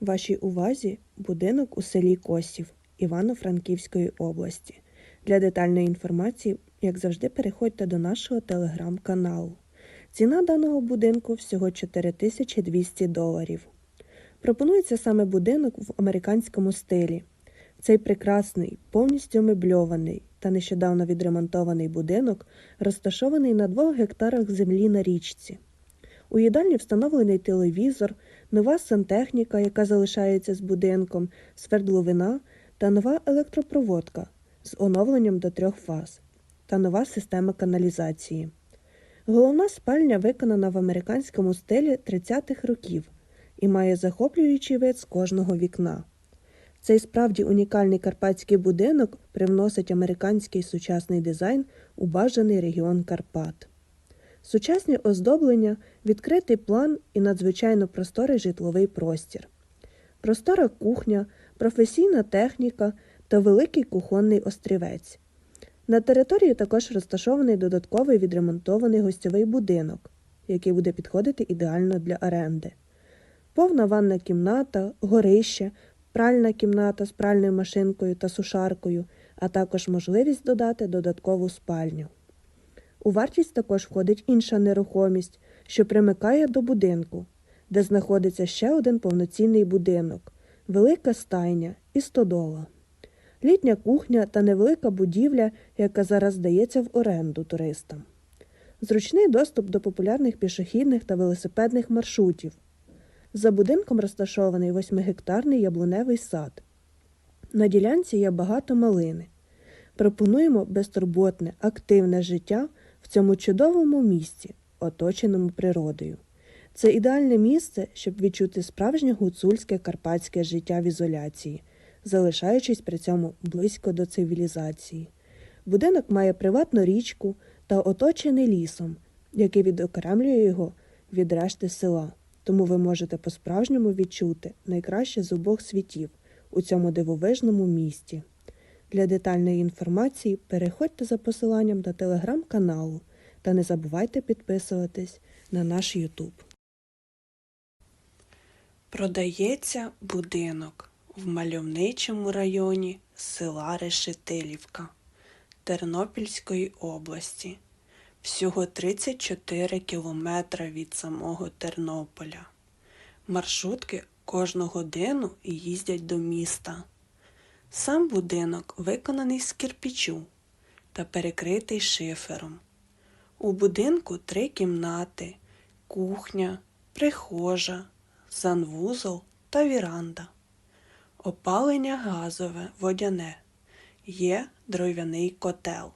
Вашій увазі будинок у селі Косів Івано-Франківської області. Для детальної інформації, як завжди, переходьте до нашого телеграм-каналу. Ціна даного будинку всього 4200 доларів. Пропонується саме будинок в американському стилі. Цей прекрасний, повністю мебльований та нещодавно відремонтований будинок розташований на двох гектарах землі на річці. У їдальні встановлений телевізор, нова сантехніка, яка залишається з будинком, свердловина та нова електропроводка з оновленням до трьох фаз та нова система каналізації. Головна спальня виконана в американському стилі 30-х років і має захоплюючий вид з кожного вікна. Цей справді унікальний карпатський будинок привносить американський сучасний дизайн у бажаний регіон Карпат. Сучасні оздоблення, відкритий план і надзвичайно просторий житловий простір, простора кухня, професійна техніка та великий кухонний острівець. На території також розташований додатковий відремонтований гостьовий будинок, який буде підходити ідеально для оренди. Повна ванна кімната, горище, пральна кімната з пральною машинкою та сушаркою, а також можливість додати додаткову спальню. У вартість також входить інша нерухомість, що примикає до будинку, де знаходиться ще один повноцінний будинок, велика стайня і стодола, літня кухня та невелика будівля, яка зараз здається в оренду туристам, зручний доступ до популярних пішохідних та велосипедних маршрутів. За будинком розташований восьмигектарний яблуневий сад. На ділянці є багато малини. Пропонуємо безтурботне, активне життя цьому чудовому місці, оточеному природою. Це ідеальне місце, щоб відчути справжнє гуцульське карпатське життя в ізоляції, залишаючись при цьому близько до цивілізації. Будинок має приватну річку та оточений лісом, який відокремлює його від решти села. Тому ви можете по-справжньому відчути найкраще з обох світів у цьому дивовижному місті. Для детальної інформації переходьте за посиланням до телеграм-каналу та не забувайте підписуватись на наш YouTube. Продається будинок в мальовничому районі села Решетилівка Тернопільської області. Всього 34 кілометри від самого Тернополя. Маршрутки кожну годину їздять до міста. Сам будинок виконаний з кирпічу та перекритий шифером. У будинку три кімнати, кухня, прихожа, санвузол та віранда. Опалення газове, водяне. Є дров'яний котел.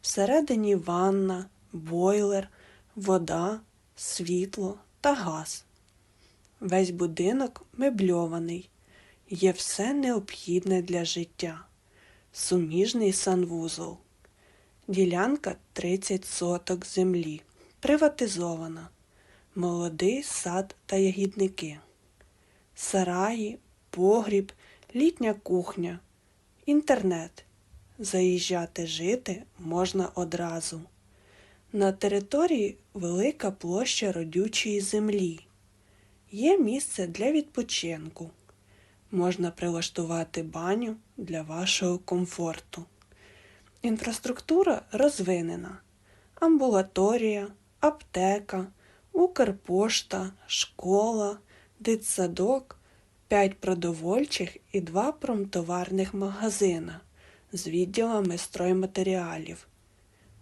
Всередині ванна, бойлер, вода, світло та газ. Весь будинок мебльований. Є все необхідне для життя. Суміжний санвузол. Ділянка 30 соток землі. Приватизована. Молодий сад та ягідники. Сараї, погріб, літня кухня. Інтернет. Заїжджати жити можна одразу. На території велика площа родючої землі. Є місце для відпочинку. Можна прилаштувати баню для вашого комфорту. Інфраструктура розвинена. Амбулаторія, аптека, Укрпошта, школа, дитсадок, 5 продовольчих і 2 промтоварних магазина з відділами стройматеріалів,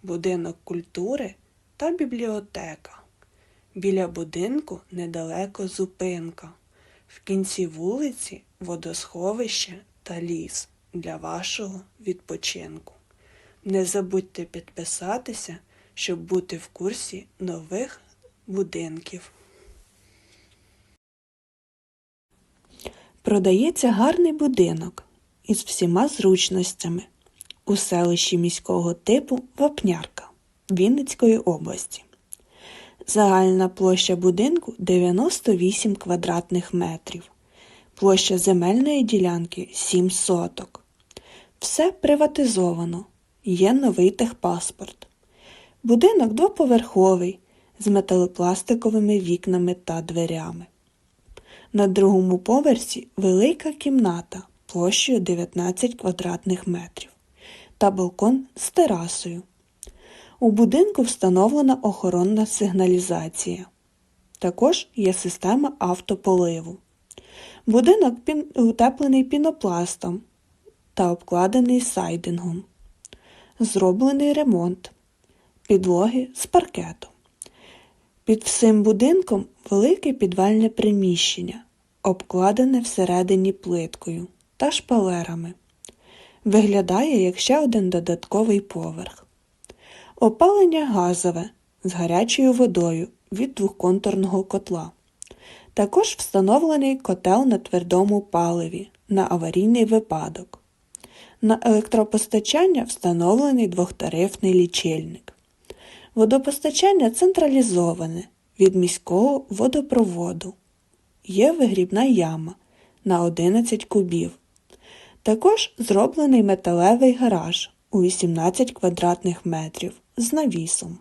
будинок культури та бібліотека. Біля будинку недалеко зупинка. В кінці вулиці водосховище та ліс для вашого відпочинку. Не забудьте підписатися, щоб бути в курсі нових будинків. Продається гарний будинок із всіма зручностями у селищі міського типу Вапнярка Вінницької області. Загальна площа будинку 98 квадратних метрів. Площа земельної ділянки 7 соток. Все приватизовано. Є новий техпаспорт. Будинок двоповерховий з металопластиковими вікнами та дверями. На другому поверсі велика кімната площею 19 квадратних метрів та балкон з терасою. У будинку встановлена охоронна сигналізація. Також є система автополиву. Будинок утеплений пінопластом та обкладений сайдингом. Зроблений ремонт підлоги з паркету. Під всім будинком велике підвальне приміщення, обкладене всередині плиткою та шпалерами. Виглядає як ще один додатковий поверх. Опалення газове з гарячою водою від двохконтурного котла. Також встановлений котел на твердому паливі на аварійний випадок. На електропостачання встановлений двохтарифний лічильник. Водопостачання централізоване від міського водопроводу. Є вигрібна яма на 11 кубів. Також зроблений металевий гараж у 18 квадратних метрів з навісом.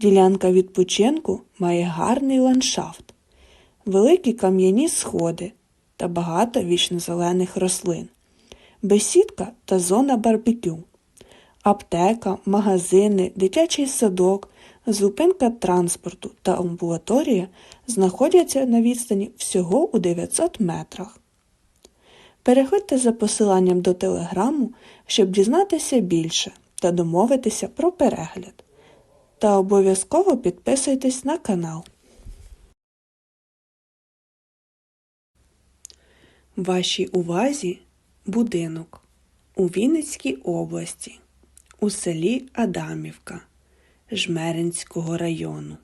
Ділянка відпочинку має гарний ландшафт, великі кам'яні сходи та багато вічнозелених рослин, бесідка та зона барбекю, аптека, магазини, дитячий садок, зупинка транспорту та амбулаторія знаходяться на відстані всього у 900 метрах. Переходьте за посиланням до телеграму, щоб дізнатися більше та домовитися про перегляд. Та обов'язково підписуйтесь на канал. Вашій увазі будинок у Вінницькій області, у селі Адамівка Жмеринського району.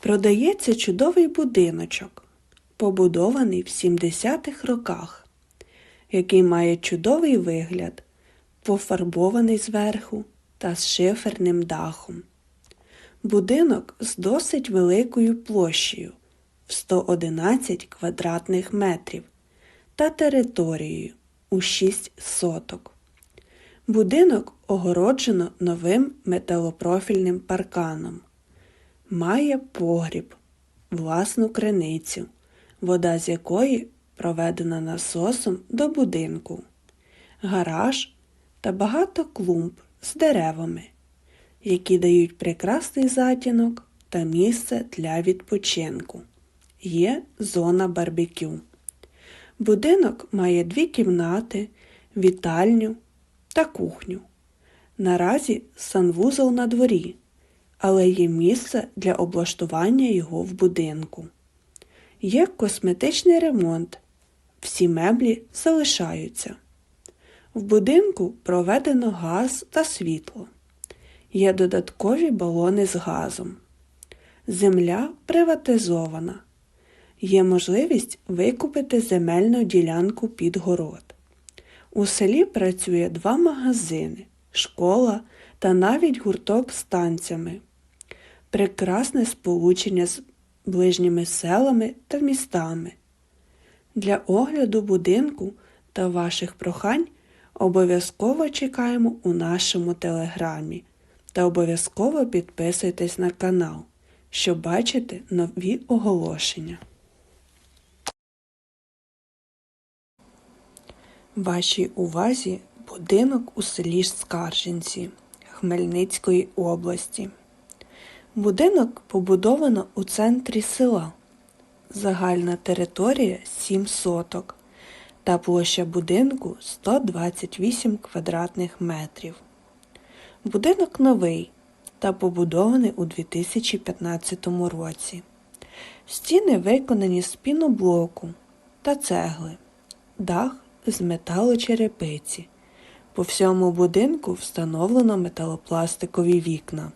Продається чудовий будиночок, побудований в 70-х роках, який має чудовий вигляд, пофарбований зверху та з шиферним дахом. Будинок з досить великою площею в 111 квадратних метрів та територією у 6 соток. Будинок огороджено новим металопрофільним парканом. Має погріб, власну криницю, вода з якої проведена насосом до будинку, гараж та багато клумб з деревами, які дають прекрасний затінок та місце для відпочинку. Є зона барбекю. Будинок має дві кімнати, вітальню та кухню. Наразі санвузол на дворі, але є місце для облаштування його в будинку. Є косметичний ремонт. Всі меблі залишаються. В будинку проведено газ та світло. Є додаткові балони з газом. Земля приватизована. Є можливість викупити земельну ділянку під город. У селі працює два магазини, школа та навіть гурток з танцями. Прекрасне сполучення з ближніми селами та містами. Для огляду будинку та ваших прохань обов'язково чекаємо у нашому телеграмі та обов'язково підписуйтесь на канал, щоб бачити нові оголошення. Вашій увазі будинок у селі Скаржинці Хмельницької області. Будинок побудовано у центрі села. Загальна територія 7 соток та площа будинку 128 квадратних метрів. Будинок новий та побудований у 2015 році. Стіни виконані з піноблоку та цегли, дах з металочерепиці. По всьому будинку встановлено металопластикові вікна.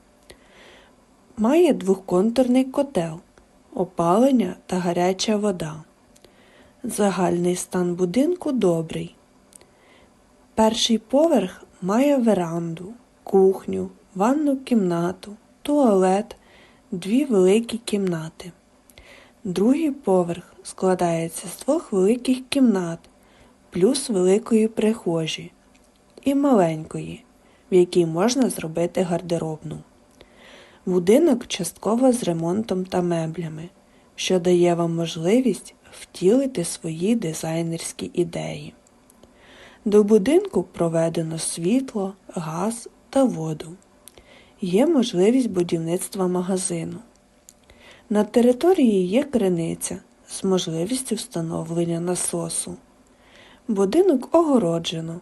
Має двохконтурний котел, опалення та гаряча вода. Загальний стан будинку добрий. Перший поверх має веранду, кухню, ванну кімнату, туалет, дві великі кімнати. Другий поверх складається з двох великих кімнат, плюс великої прихожі і маленької, в якій можна зробити гардеробну. Будинок частково з ремонтом та меблями. що дає вам можливість втілити свої дизайнерські ідеї. До будинку проведено світло, газ та воду. Є можливість будівництва магазину. На території є криниця з можливістю встановлення насосу. Будинок огороджено,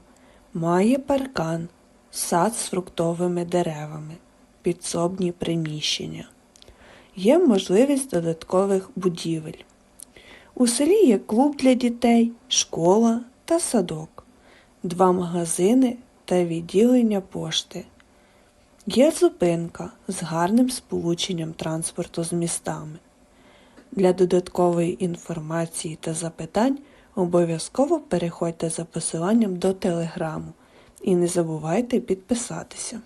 має паркан, сад з фруктовими деревами, підсобні приміщення. Є можливість додаткових будівель. У селі є клуб для дітей, школа та садок, два магазини та відділення пошти. Є зупинка з гарним сполученням транспорту з містами. Для додаткової інформації та запитань обов'язково переходьте за посиланням до телеграму і не забувайте підписатися.